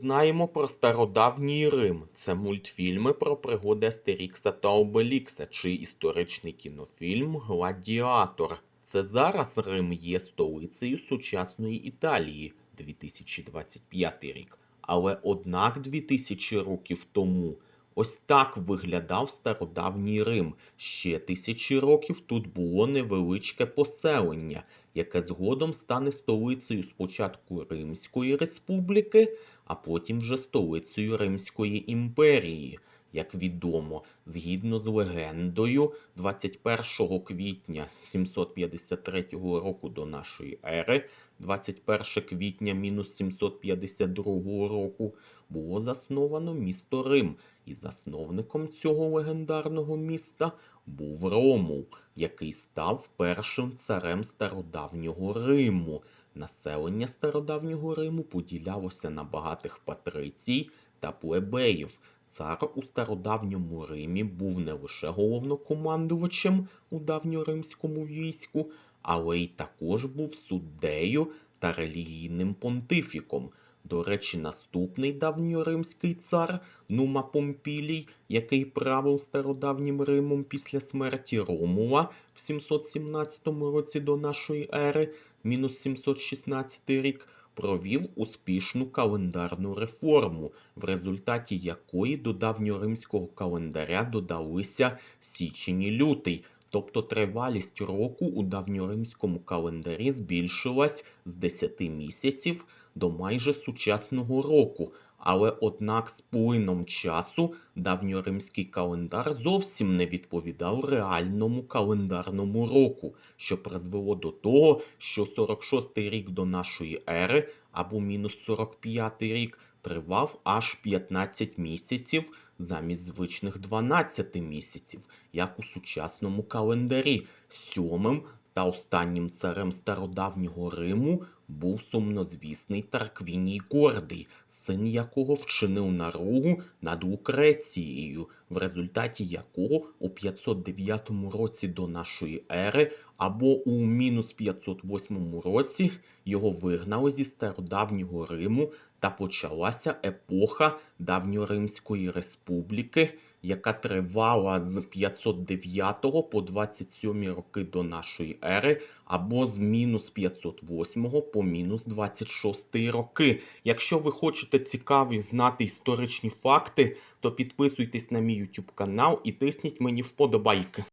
Знаємо про стародавній Рим. Це мультфільми про пригоди Астерікса та Обелікса чи історичний кінофільм Гладіатор. Це зараз Рим є столицею сучасної Італії 2025 рік. Але однак 2000 років тому ось так виглядав стародавній Рим. Ще тисячі років тут було невеличке поселення, яке згодом стане столицею спочатку Римської республіки, а потім вже столицею Римської імперії. Як відомо, згідно з легендою, 21 квітня 753 року до нашої ери, 21 квітня мінус 752 року було засновано місто Рим, і засновником цього легендарного міста був Ромул, який став першим царем стародавнього Риму. Населення стародавнього Риму поділялося на багатих патрицій та плебеїв. Цар у стародавньому Римі був не лише головнокомандувачем у давньоримському війську, але й також був суддею та релігійним понтифіком. До речі, наступний давньоримський цар Нума Помпілій, який правив стародавнім Римом після смерті Ромула в 717 році до нашої ери, мінус 716 рік, провів успішну календарну реформу, в результаті якої до давньоримського календаря додалися січень і лютий. Тобто тривалість року у давньоримському календарі збільшилась з 10 місяців до майже сучасного року. Але однак з плином часу давньоримський календар зовсім не відповідав реальному календарному року, що призвело до того, що 46-й рік до нашої ери або мінус 45-й рік тривав аж 15 місяців замість звичних 12 місяців, як у сучасному календарі. Сьомим та останнім царем стародавнього Риму був сумнозвісний Тарквіній Гордий, син якого вчинив наругу над Лукрецією, в результаті якого у 509 році до нашої ери або у мінус 508 році його вигнали зі стародавнього Риму та почалася епоха Давньоримської республіки, яка тривала з 509 по 27 роки до нашої ери, або з мінус 508 по мінус 26 роки. Якщо ви хочете цікаві знати історичні факти, то підписуйтесь на мій YouTube канал і тисніть мені вподобайки.